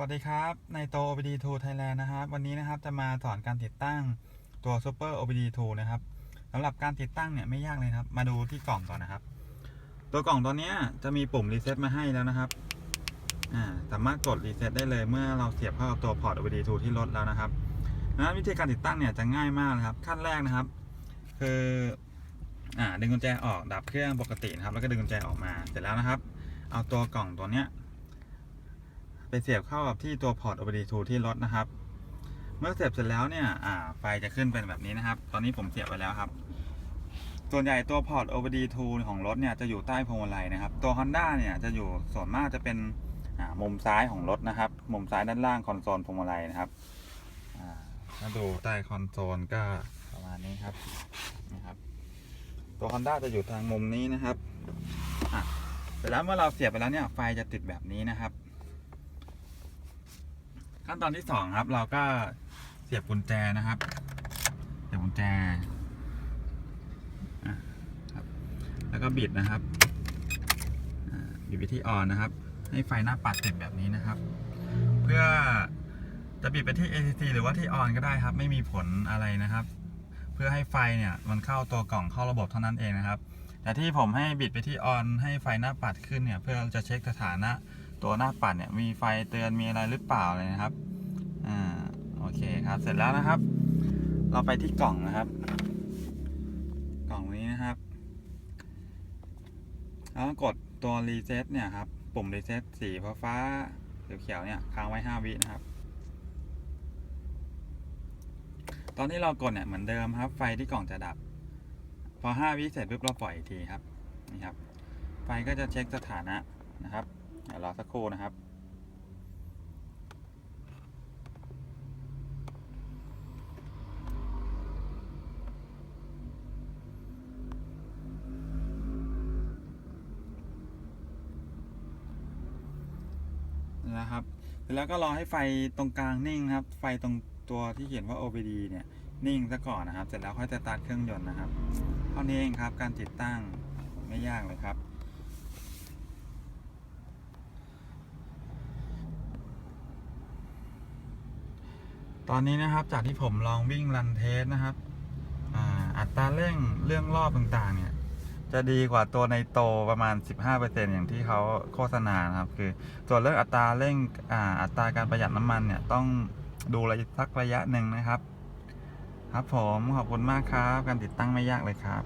วัสดีครับ ในโต OBD 2 Thailand นะครับ วันนี้นะครับจะมาสอนการติดตั้งตัว Super OBD 2 นะครับสำหรับการติดตั้งเนี่ยไม่ยากเลยครับ มาดูที่กล่องก่อนนะครับ ตัวกล่องตัวเนี้ยจะมีปุ่มรีเซ็ตมาให้แล้วนะครับอ่าสามารถกดรีเซ็ตได้เลยเมื่อเราเสียบเข้ากับตัวพอร์ต OBD 2 ที่รถแล้วนะครับนั้นวิธีการติดตั้งเนี่ยจะง่ายมากนะครับ ขั้นแรกนะครับ คืออ่าดึงกุญแจออกดับเครื่องปกตินะครับ แล้วก็ดึงกุญแจออกมาเสร็จแล้วนะครับ เอาตัวกล่องตัวเนี้ย เสียบเข้ากับที่ตัวพอร์ต OBD2 ที่รถนะครับ เมื่อเสียบเสร็จแล้วเนี่ยไฟจะขึ้นเป็นแบบนี้นะครับ ตอนนี้ผมเสียบไปแล้วครับ ส่วนใหญ่ตัวพอร์ต OBD2 ของรถเนี่ยจะอยู่ใต้พวงมาลัยนะครับ ตัว Honda เนี่ยจะอยู่ส่วนมากจะเป็นมุมซ้ายของรถนะครับ มุมซ้ายด้านล่างคอนโซลพวงมาลัยนะครับถ้าดูใต้คอนโซลก็ประมาณนี้ครับนะครับตัว Honda จะอยู่ทางมุมนี้นะครับอะเสร็จแล้วเมื่อเราเสียบไปแล้วเนี่ยไฟจะติดแบบนี้นะครับ ขั้นตอนที่สองครับ เราก็เสียบกุญแจนะครับ เสียบกุญแจครับ แล้วก็บิดนะครับบิดไปที่ออนนะครับ ให้ไฟหน้าปัดติดแบบนี้นะครับ เพื่อจะบิดไปที่ ACC หรือว่าที่ออนก็ได้ครับ ไม่มีผลอะไรนะครับ เพื่อให้ไฟเนี่ยมันเข้าตัวกล่องเข้าระบบเท่านั้นเองนะครับ แต่ที่ผมให้บิดไปที่ออนให้ไฟหน้าปัดขึ้นเนี่ย เพื่อจะเช็คสถานะ ตัวหน้าปัดเนี่ยมีไฟเตือนมีอะไรหรือเปล่าเลยนะครับ อ่า โอเคครับ เสร็จแล้วนะครับ เราไปที่กล่องนะครับ กล่องนี้นะครับแล้วกดตัวรีเซ็ตเนี่ยครับ ปุ่มรีเซ็ตสีฟ้าฟ้าเขียวๆเนี่ยค้างไว้ 5 วินะครับ ตอนที่เรากดเนี่ยเหมือนเดิมครับ ไฟที่กล่องจะดับ พอ 5 วิเสร็จปุ๊บเราปล่อยอีกทีครับ นี่ครับ ไฟก็จะเช็คสถานะนะครับ รอสักครู่นะครับ นะครับเสร็จแล้วก็รอให้ไฟตรงกลางนิ่งครับ ไฟตรงตัวที่เขียนว่า OBD เนี่ยนิ่งซะก่อนนะครับ เสร็จแล้วค่อยสตาร์ทเครื่องยนต์นะครับ เท่านี้เองครับ การติดตั้งไม่ยากเลยครับ ตอนนี้นะครับจากที่ผมลองวิ่งรันเทสนะครับอัตราเร่งเรื่องรอบต่างๆ เนี่ย จะดีกว่าตัวในโตประมาณ 15%อย่างที่เขาโฆษณานะครับ คือส่วนเรื่องอัตราเร่งอ่าอัตราการประหยัดน้ำมันเนี่ยต้องดูระยะสักระยะหนึ่งนะครับ ครับผมขอบคุณมากครับ การติดตั้งไม่ยากเลยครับ